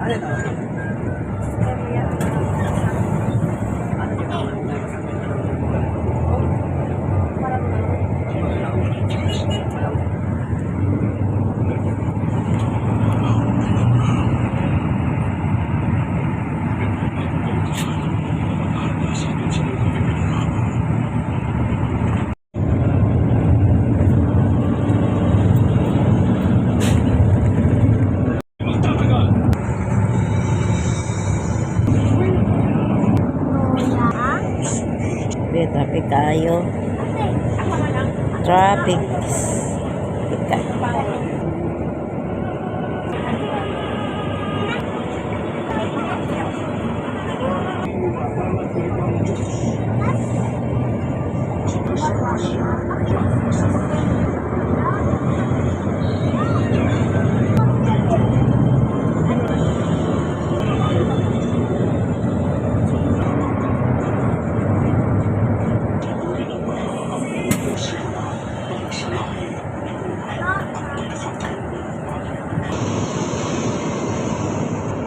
Ano na? Be, traffic tayo. Traffic. Traffic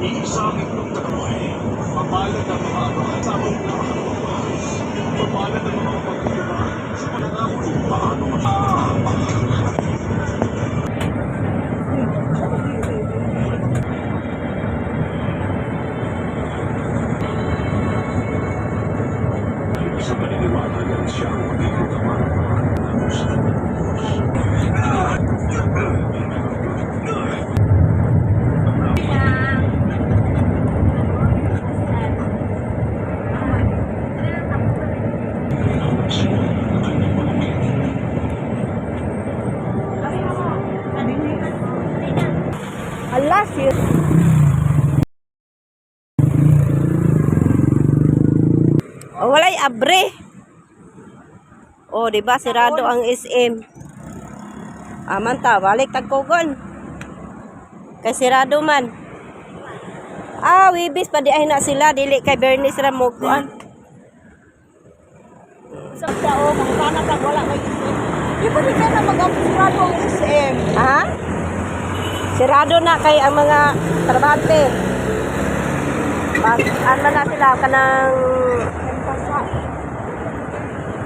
ka. Iisangin ng Tagaloy, mapalad ang mga sa mga nakakagawa. Mapalad ang mga pagkagawa sa panangako kung paano Shit. Oh, walay abre. Oh, di ba sirado ang SM. Aman ta, balik tagkogon. Kay sirado man. Ah, wibis pa di ay na sila dili kay Bernice ra mo kuan. Sa tao, mga lang wala may isip. Di ba di ka na mag-absurado ang SM? Ha? Sirado na kay ang mga trabante. Pag ano na sila kanang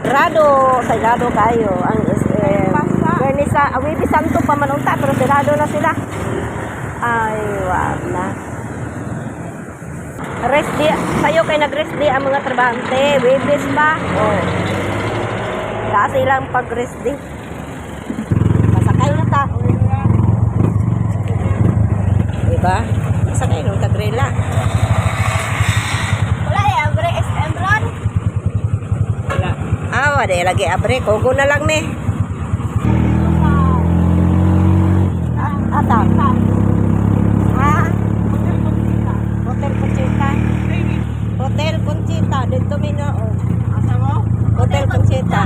Rado, sagado kayo ang SM. Bernice sa Awibis Santo pa man unta pero sirado na sila. Ay, wag na. Rest day, sayo kay nag-rest day ang mga trabante. Wibis pa. Oh. Kasi lang pag-rest day. Masakay na ta. Diba? Masakay tagrela. Wala eh, abre SM ron. Wala. Ah, wala lagi abre. Kogo na lang me. Ah, ata. Ha? Hotel Conchita. Hotel Conchita. Dito mi na. Oh. Asa mo? Hotel Conchita.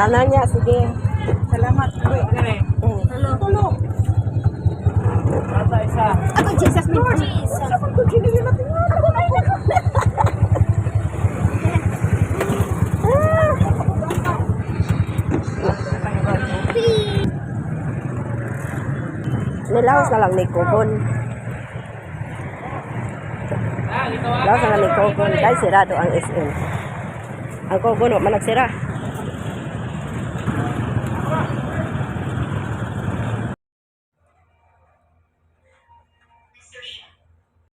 Nana niya, sige. Salamat. Uy. Mm. Hello. Hello. Ata isa. Ako, Jesus, Lord. Jesus. Ako. Ako, ay, nako. Nilawas na lang ni Kubon. Lawas na lang ni Kubon. Dahil sirado ang SM. Ang Kubon, wala nagsira.